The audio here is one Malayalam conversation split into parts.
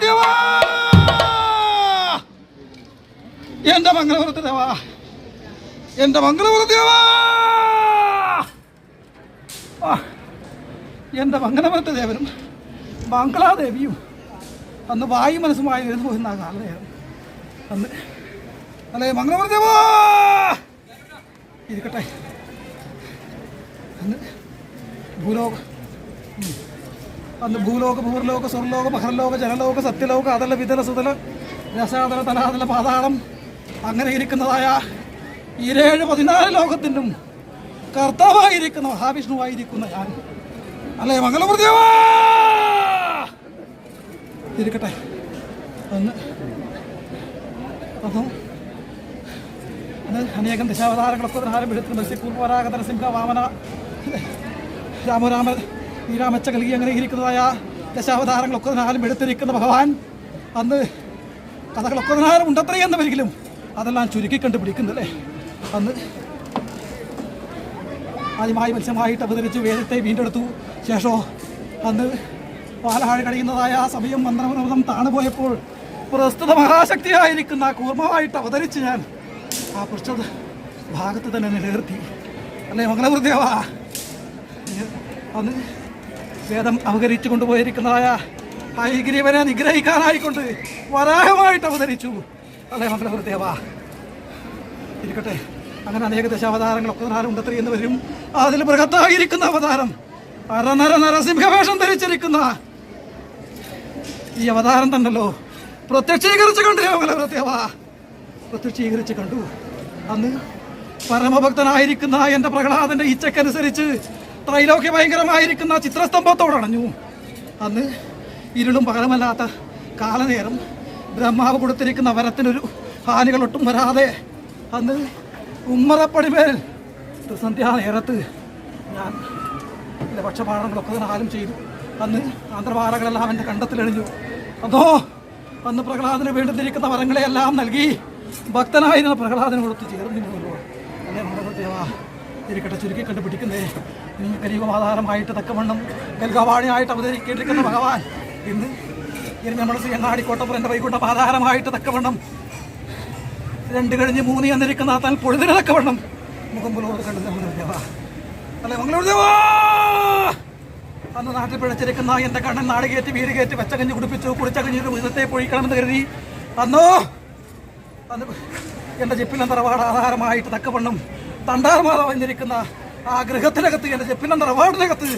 ദേവാ എന്റെ മംഗളപുരത്ത് ദേവാ എന്റെ മംഗളപുരം ദേവാ എന്റെ മംഗളപുരത്തെ ദേവനും ബംഗ്ലാദേവിയും അന്ന് വായു മനസ്സുമായി വരുന്നു പോയിരുന്ന ആ അന്ന്. അല്ലേ മംഗളപുരം ദേവാ ഇരിക്കട്ടെ. അന്ന്. ഭൂലോക. അന്ന് ഭൂലോക ഭൂർലോക സ്വർലോക മഹർലോക ജനലോക സത്യലോക അതല വിതല സുതല രസാതല തലാതല പാതാളം അങ്ങനെ ഇരിക്കുന്നതായ ഇരേഴ് പതിനാല് ലോകത്തിനും കർത്താവായിരിക്കുന്ന മഹാവിഷ്ണുവായിരിക്കുന്ന ഞാൻ. അല്ലേ മംഗളപ്രദേവാ ഒന്ന്. അതും അത് അനേകം ദശാവതാരങ്ങളൊക്കെ ധാരം എടുത്ത് മത്സ്യപൂർവരാഗതര സിംഹ വാമന രാമരാമ ശ്രീരാമച്ച കൽകി അങ്ങനെ ഇരിക്കുന്നതായ ദശാവതാരങ്ങളൊക്കെ നാലും എടുത്തിരിക്കുന്ന ഭഗവാൻ. അന്ന് കഥകളൊക്കെ നാലും ഉണ്ടത്രേ എന്നവരിലും അതെല്ലാം ചുരുക്കി കണ്ടുപിടിക്കുന്നല്ലേ അന്ന് ആദ്യമായി മത്സ്യമായിട്ട് അവതരിച്ച് വേദത്തെ വീണ്ടെടുത്തു. ശേഷോ അന്ന് പാലഹാഴ് കഴിയുന്നതായ ആ സമയം മന്ത്രമൃതം താണുപോയപ്പോൾ പ്രസ്തുത മഹാശക്തിയായിരിക്കുന്ന കൂർമ്മമായിട്ട് അവതരിച്ച് ഞാൻ ആ പൃഷ്ഠ ഭാഗത്ത് തന്നെ നിലനിർത്തി. അല്ലേ മംഗളവൃദേവാ അന്ന് വേദം അവതരിച്ചു കൊണ്ടുപോയിരിക്കുന്നതായ ഹൈഗ്രീവനെ നിഗ്രഹിക്കാനായിക്കൊണ്ട് വരാഹമായിട്ട് അവതരിച്ചു. അല്ലേ മംഗളവൃദേവാ ഇരിക്കട്ടെ. അങ്ങനെ അനേക ദശാവതാരങ്ങളൊക്കെ നാലുണ്ടത്രി എന്ന് വരും. അതിൽ ബൃഹത്തായിരിക്കുന്ന അവതാരം അരനര നരസിംഹവേഷം ധരിച്ചിരിക്കുന്ന ഈ അവതാരം തന്നല്ലോ. പ്രത്യക്ഷീകരിച്ച് കണ്ടു മംഗളവൃദേവ പ്രത്യക്ഷീകരിച്ച് കണ്ടു. അന്ന് പരമഭക്തനായിരിക്കുന്ന എന്റെ പ്രഹ്ലാദന്റെ ഇച്ഛക്കനുസരിച്ച് ത്രൈലോക്യ ഭയങ്കരമായിരിക്കുന്ന ചിത്രസ്തംഭത്തോടണഞ്ഞു. അന്ന് ഇരുളും പകരമല്ലാത്ത കാലനേരം ബ്രഹ്മാവ് കൊടുത്തിരിക്കുന്ന വരത്തിനൊരു ഹാനികളൊട്ടും വരാതെ അന്ന് ഉമ്മറപ്പടിമേൽ സന്ധ്യാനേരത്ത് ഞാൻ എന്റെ പക്ഷപാഠങ്ങളൊക്കെ നാലും ചെയ്തു. അന്ന് ആന്ധ്രപാറകളെല്ലാം എന്റെ കണ്ടത്തിലെഴിഞ്ഞു അതോ അന്ന് പ്രഹ്ലാദന് വേണ്ടിയിരിക്കുന്ന വരങ്ങളെയെല്ലാം നൽകി ഭക്തനായിരുന്ന പ്രഹ്ലാദന് കൊടുത്ത് ചേർന്നിരുന്നല്ലോ അല്ലേ മംഗളദേവാ ഇരിക്കട്ടെ ചുരുക്കി കണ്ടുപിടിക്കുന്നേ. നീ കലിയുഗമാധാരമായിട്ട് തക്കവണ്ണം കൽകവാണിയായിട്ട് അവതരിക്കേണ്ടിരിക്കുന്ന ഭഗവാൻ ഇന്ന് ഇനി നമ്മുടെ ശ്രീയങ്ങാടിക്കോട്ടപ്പുറന്റെ വൈകുണ്ഠ ആധാരമായിട്ട് തക്കവണ്ണം രണ്ട് കഴിഞ്ഞ് മൂന്ന് എന്നിരിക്കുന്ന താൻ പൊഴുതിന് തക്കവണ്ണം മുഖം പുലോട് കണ്ടു മംഗളദേവാ അല്ലേ മംഗളദേവാ അന്ന് നാട്ടിൽ പിഴച്ചിരിക്കുന്ന എന്റെ കണ്ണൻ കേറ്റി വെച്ച വെച്ചകഞ്ഞ് കുടിപ്പിച്ചു കുടിച്ചകഞ്ഞ് വിധത്തെ പൊഴിക്കണമെന്ന് കരുതി. അന്നോ അന്ന് എന്റെ ജിപ്പിലെ തറവാട് ആധാരമായിട്ട് തക്കവണ്ണം തണ്ടാർമാത വന്നിരിക്കുന്ന ആ ഗൃഹത്തിനകത്ത് എന്റെ ചെപ്പിന്റെ റവാർഡിനകത്ത്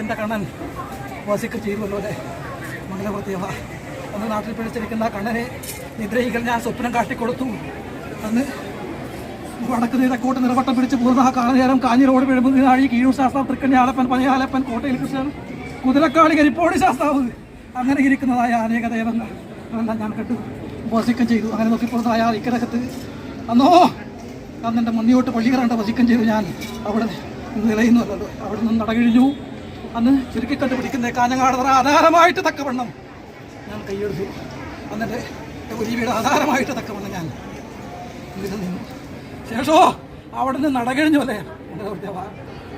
എന്റെ കണ്ണൻ വസിക്ക ചെയ്യുമല്ലോ അല്ലേ? മംഗളപ്രത്യേവ അന്ന് നാട്ടിൽ പിടിച്ചിരിക്കുന്ന കണ്ണനെ നിദ്രഹികൾ ഞാൻ സ്വപ്നം കാട്ടിക്കൊടുത്തു. അന്ന് വടക്ക് നീതക്കോട്ട് നിറവട്ടം പിടിച്ച് പോകുന്ന ആ കാലനേരം കാഞ്ഞിരോട് വിഴുമ്പുന്നാഴി കീഴൂർ ശാസ്ത്രം ആലപ്പൻ പനയാലപ്പൻ കോട്ടയിൽ കൃഷ്ണൻ കുതിരക്കാളി കരിപ്പോടി ശാസ്താവ്. അങ്ങനെ ഇരിക്കുന്നതായ അനേക ദൈവങ്ങൾ. അതെല്ലാം ഞാൻ കണ്ടു. വസിക്കം ചെയ്തു. അങ്ങനെ നോക്കിപ്പോന്നതായ ഇക്കരകത്ത് അന്നോ അന്ന് എന്റെ മുന്നിയോട്ട് പള്ളികറണ്ട വസിക്കം ചെയ്തു. ഞാൻ അവിടെ നിലയുന്നുവല്ലോ അവിടെ നിന്ന് നടകിഴിഞ്ഞു. അന്ന് ചുരുക്കിക്കണ്ട് കണ്ടുപിടിക്കുന്ന കാഞ്ഞങ്ങാടതറ ആധാരമായിട്ട് തക്കവണ്ണം. ഞാൻ കൈയെടുത്തു. അന്നെന്റെ ഒലിവിയുടെ ആധാരമായിട്ട് തക്കവണ്ണം ഞാൻ ഇതിൽ നിന്നു. ശേഷോ അവിടെ നിന്ന് നടകഴിഞ്ഞു അല്ലേ?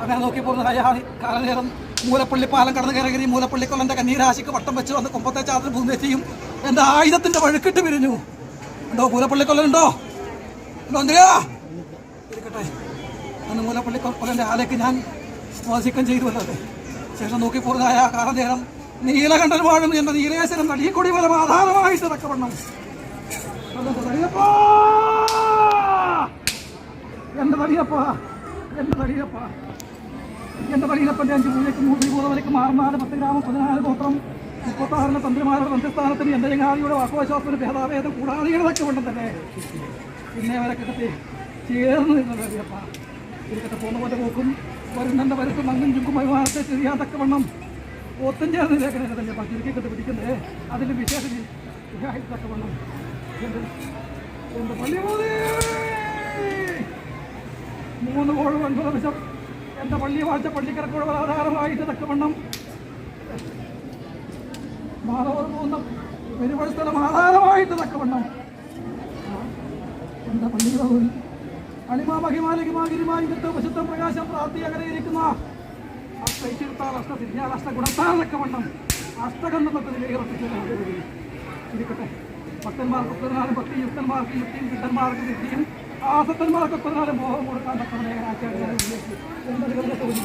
അങ്ങനെ നോക്കി പോകുന്ന കയ്യാണി കാലനേരം മൂലപ്പള്ളി പാലം കടന്ന് കയറി മൂലപ്പള്ളിക്കൊള്ളന്റെ കന്നീരാശിക്ക് വട്ടം വെച്ച് വന്ന് കൊമ്പത്തെ ചാത്തിന് ഭൂമിയെത്തിയും എന്റെ ആയുധത്തിന്റെ വഴുക്കിട്ട് പിരിഞ്ഞു ഉണ്ടോ? മൂലപ്പള്ളിക്കൊല്ലനുണ്ടോ ഉണ്ടോ? എന്തിനാ ഇരിക്കട്ടെ. അന്ന് മൂലപ്പള്ളി കൊല്ലന്റെ ആലേക്ക് ഞാൻ വാസിക്കം ചെയ്തുവല്ലോ വന്നത് ശേഷം നോക്കി പോകുന്നതായ കാലനേരം നീലകണ്ഠൻ വാഴും എന്ന നീലേശ്വരം നടിയക്കൊടി ഫലം ആധാരമായിട്ട് തക്കവണ്ണം എന്റെ തടിയപ്പാ! എന്റെ തടിയപ്പ! എന്റെ തടിയപ്പന്റെ അഞ്ച് പൂജയ്ക്ക് മൂന്ന് മൂന്നവരക്ക് മാറുന്നാൽ പത്ത് ഗ്രാമം പതിനാല് ഗോത്രം. മുപ്പത്താറിന് തന്ത്രിമാരുടെ തന്ത്രസ്ഥാനത്തിന് എന്തെങ്കിലും ചങ്ങാതിയുടെ വാക്കുവശ്വാസത്തിന് ഭേദാഭേദം കൂടാതെ കൊണ്ട് തന്നെ പിന്നെ അവരൊക്കെ നിന്ന തടിയപ്പ ഇരിക്കട്ടെ പോകുന്ന പോലെ പോക്കും വരുന്നന്റെ വരത്ത് മങ്ങും ചുക്കും വാർത്ത ചെയ്യാത്തക്ക വണ്ണം. ഒത്തും ചേർന്ന് നിൽക്കുന്നതല്ലേ അപ്പം ചുരുക്കിക്കെട്ട് പിടിക്കുന്നേ? അതിൽ വിശേഷം ഇതൊക്കെ വണ്ണം. എന്റെ പള്ളി മൂന്ന് കോഴ് ഒൻപത് വശം എന്റെ പള്ളി വാഴ്ച പള്ളിക്കരക്കോഴ് ആധാരമായിട്ട് തക്കവണ്ണം മാതാവ് പോകുന്ന പെരുവഴുസ്ഥലം ആധാരമായിട്ട് തക്കവണ്ണം എന്റെ പള്ളി അണിമാ മഹിമാലികമാ ഗിരിമാലികത്തെ വശത്തെ പ്രകാശം പ്രാപ്തി അങ്ങനെ ഇരിക്കുന്ന അഷ്ടൈച്ചിരുത്താൽ അഷ്ടസിദ്ധ്യാൽ അഷ്ടഗുണത്താൽ തക്കവണ്ണം അഷ്ടഗന്ധത്തിൽ ഇരിക്കട്ടെ. ഭക്തന്മാർക്ക് പതിനാലും ഭക്തി യുക്തന്മാർക്ക് യുക്തിയും തോന്നി